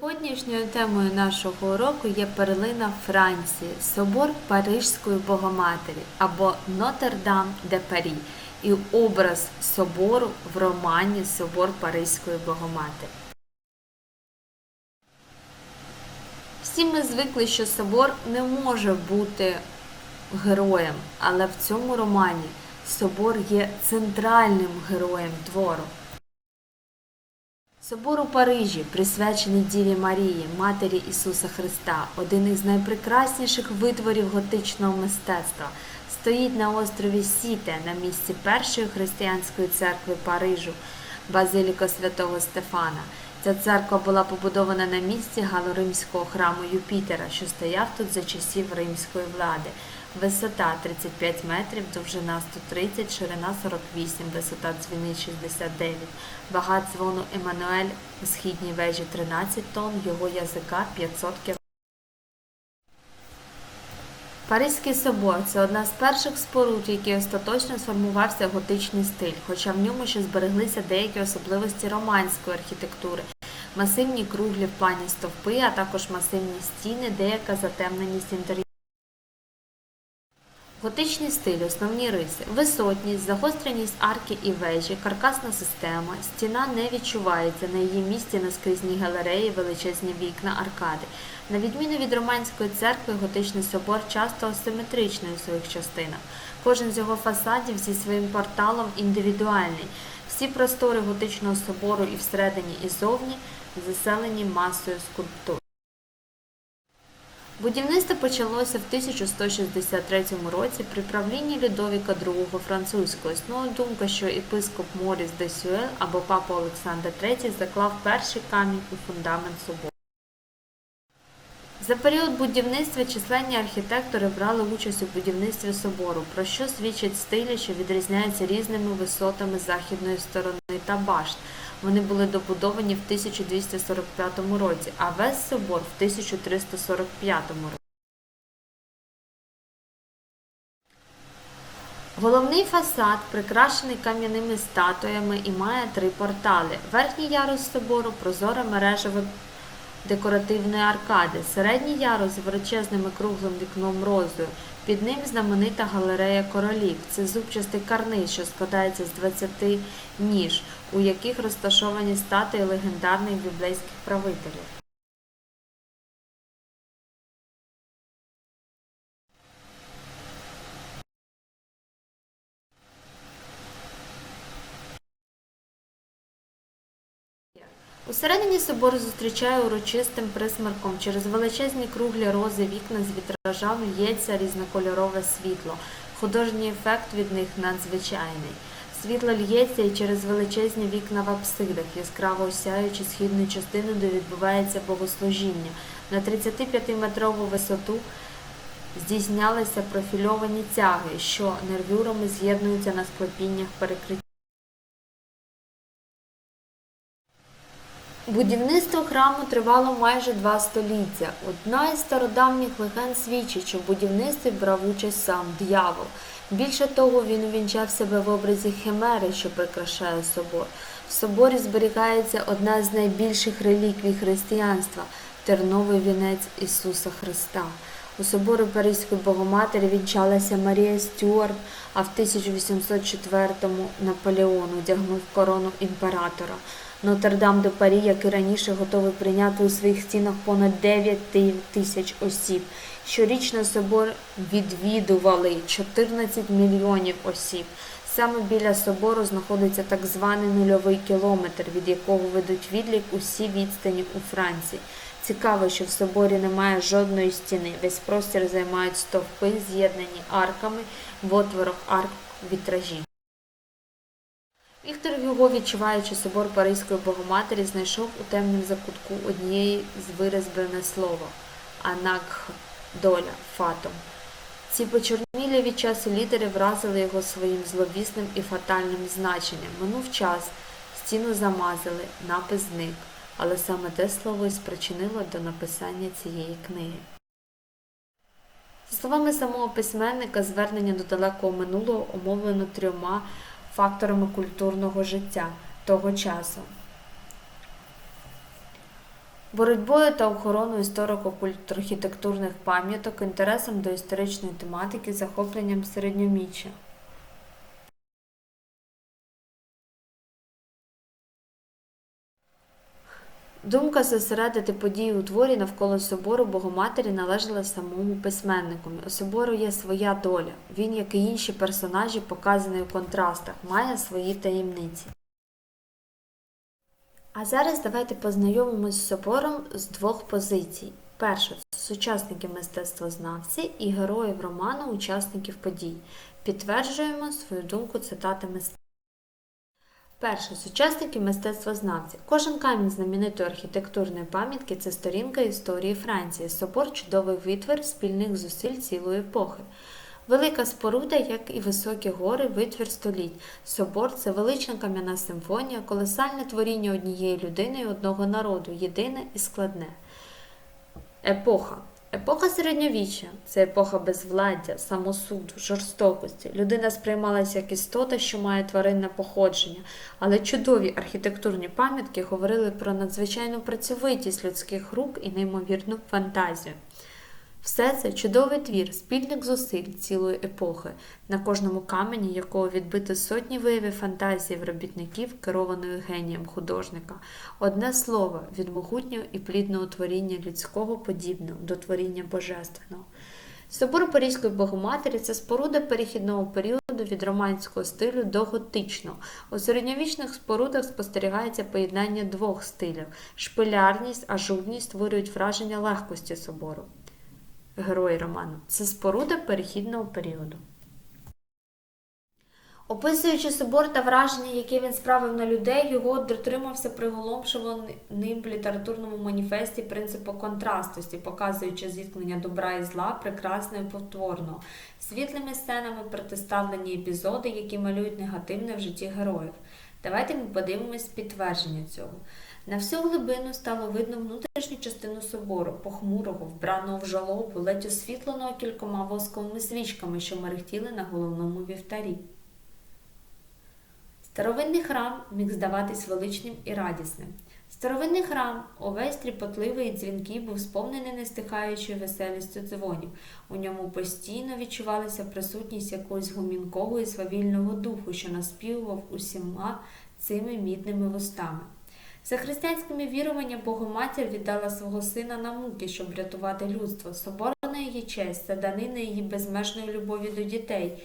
Сьогоднішньою темою нашого уроку є перлина Франції, собор Парижської Богоматері або Нотр-Дам де Парі і образ собору в романі Собор Паризької Богоматері. Всі ми звикли, що собор не може бути героєм, але в цьому романі собор є центральним героєм твору. Собор у Парижі, присвячений Діві Марії, Матері Ісуса Христа, один із найпрекрасніших витворів готичного мистецтва, стоїть на острові Сіте на місці першої християнської церкви Парижу, Базиліка святого Стефана. Ця церква була побудована на місці галоримського храму Юпітера, що стояв тут за часів римської влади. Висота 35 метрів, довжина 130, ширина 48, висота дзвіни 69. Вага дзвону Еммануель у східній вежі 13 тонн, його язика 500 кг. Паризький собор це одна з перших споруд, в якій остаточно сформувався готичний стиль, хоча в ньому ще збереглися деякі особливості романської архітектури, масивні круглі в плані стовпи, а також масивні стіни, деяка затемненість інтер'єру. Готичний стиль, основні риси, висотність, загостреність арки і вежі, каркасна система, стіна не відчувається на її місці наскрізні галереї, величезні вікна, аркади. На відміну від романської церкви, готичний собор часто асиметричний у своїх частинах. Кожен з його фасадів зі своїм порталом індивідуальний. Всі простори готичного собору і всередині, і зовні заселені масою скульптур. Будівництво почалося в 1163 році при правлінні Людовіка II французького. Існує думка, що єпископ Моріс де Сюель або папа Олександр III заклав перший камінь у фундамент собору. За період будівництва численні архітектори брали участь у будівництві собору, про що свідчать стилі, що відрізняються різними висотами західної сторони та башт. Вони були добудовані в 1245 році, а весь собор в 1345 році. Головний фасад прикрашений кам'яними статуями і має три портали. Верхній ярус собору прозоре мережеве декоративної аркади, середній ярус з величезним і круглим вікном розою. Під ним знаменита галерея королів. Це зубчастий карниз, що складається з 20 ніж, у яких розташовані статуї легендарних біблейських правителів. Усередині собор зустрічає урочистим присмерком через величезні круглі рози вікна з вітражами лється різнокольорове світло. Художній ефект від них надзвичайний. Світло л'ється і через величезні вікна в апсидах, яскраво осяючи східну частину, де відбувається богослужіння. На 35-метрову висоту здійснялися профільовані тяги, що нервюрами з'єднуються на склепіннях перекриття. Будівництво храму тривало майже два століття. Одна із стародавніх легенд свідчить, що в будівництві брав участь сам диявол. Більше того, він увінчав себе в образі химери, що прикрашає собор. В соборі зберігається одна з найбільших реліквій християнства терновий вінець Ісуса Христа. У соборі Паризької Богоматері вінчалася Марія Стюарт, а в 1804-му Наполеон одягнув корону імператора. Нотр-Дам де Парі, як і раніше, готовий прийняти у своїх стінах понад 9 тисяч осіб. Щорічно собор відвідували 14 мільйонів осіб. Саме біля собору знаходиться так званий нульовий кілометр, від якого ведуть відлік усі відстані у Франції. Цікаво, що в соборі немає жодної стіни. Весь простір займають стовпи, з'єднані арками, в отворах арк вітражі. Віктор Гюго, відчуваючи собор Паризької Богоматері, знайшов у темнім закутку однієї з вирізблене слово Анакх доля фатом. Ці почорнілі від часу літери вразили його своїм зловісним і фатальним значенням. Минув час, стіну замазали, напис зник, але саме те слово і спричинило до написання цієї книги. За словами самого письменника, звернення до далекого минулого умовлено трьома факторами культурного життя того часу. боротьбою та охороною історико-архітектурних пам'яток, інтересом до історичної тематики, захопленням середньовіччя. Думка зосередити події у творі навколо собору Богоматері належала самому письменникові. У собору є своя доля. Він, як і інші персонажі, показаний у контрастах, має свої таємниці. А зараз давайте познайомимось з собором з двох позицій. Перше сучасники мистецтвознавці і героїв роману учасників подій. Підтверджуємо свою думку цитатами Перше сучасники мистецтвознавці. Кожен камінь знаменитої архітектурної пам'ятки це сторінка історії Франції. Собор чудовий витвір спільних зусиль цілої епохи. Велика споруда, як і високі гори, витвір століть. Собор це велична кам'яна симфонія, колосальне творіння однієї людини і одного народу, єдине і складне. Епоха. Епоха середньовіччя це епоха безвладдя, самосуду, жорстокості. Людина сприймалася як істота, що має тваринне походження, але чудові архітектурні пам'ятки говорили про надзвичайну працьовитість людських рук і неймовірну фантазію. Все це чудовий твір, спільник зусиль цілої епохи, на кожному камені якого відбито сотні виявів фантазії робітників, керованої генієм художника. Одне слово від могутнього і плідного творіння людського подібного до творіння божественного. Собор Паризької Богоматері це споруда перехідного періоду від романського стилю до готичного. У середньовічних спорудах спостерігається поєднання двох стилів. Шпилярність, ажурність створюють враження легкості собору герої роману. Це споруда перехідного періоду. Описуючи собор та враження, яке він справив на людей, його дотримався приголомшуваним в літературному маніфесті принципу контрастості, показуючи зіткнення добра і зла, прекрасного і повторного, світлими сценами протиставлені епізоди, які малюють негативне в житті героїв. Давайте ми подивимось підтвердження цього. На всю глибину стало видно внутрішню частину собору, похмурого, вбраного в жалобу, ледь освітленого кількома восковими свічками, що мерехтіли на головному вівтарі. Старовинний храм міг здаватись величним і радісним. Старовинний храм, увесь тріпотливий і дзвінкий, був сповнений нестихаючою веселістю дзвонів. У ньому постійно відчувалася присутність якогось гумінкового і свавільного духу, що наспівував усіма цими мідними вустами. За християнськими віруваннями Богоматір віддала свого сина на муки, щоб врятувати людство. Соборна її честь, це данина її безмежної любові до дітей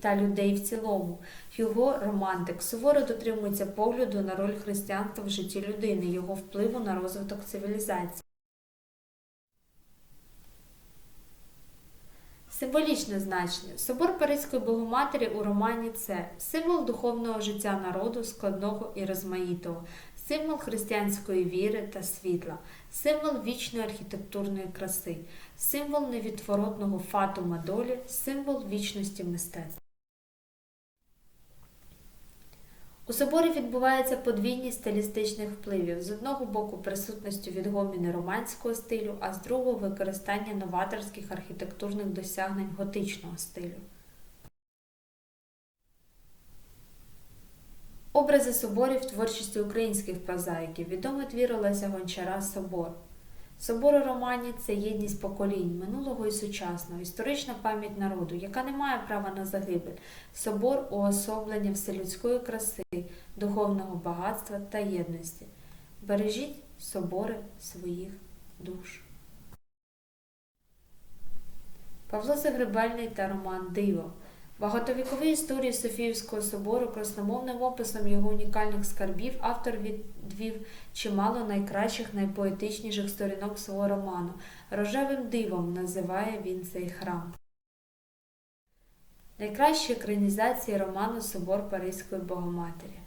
та людей в цілому. Його романтик суворо дотримується погляду на роль християнства в житті людини, його впливу на розвиток цивілізації. Символічне значення. Собор Паризької Богоматері у романі це символ духовного життя народу, складного і розмаїтого, символ християнської віри та світла, символ вічної архітектурної краси, символ невідворотного фатума долі, символ вічності мистецтва. У соборі відбувається подвійність стилістичних впливів. З одного боку присутністю відгоміни романського стилю, а з другого використання новаторських архітектурних досягнень готичного стилю. Образи соборів творчості українських прозаїків. Відомий твір Олеся Гончара Собор. Собор у романі це єдність поколінь, минулого і сучасного, історична пам'ять народу, яка не має права на загибель, собор уособлення вселюдської краси, духовного багатства та єдності. Бережіть собори своїх душ. Павло Загребельний та Роман Диво. Багатовікові історії Софіївського собору красномовним описом його унікальних скарбів автор відвів чимало найкращих, найпоетичніших сторінок свого роману. Рожевим дивом називає він цей храм. Найкращі екранізації роману Собор Паризької Богоматері.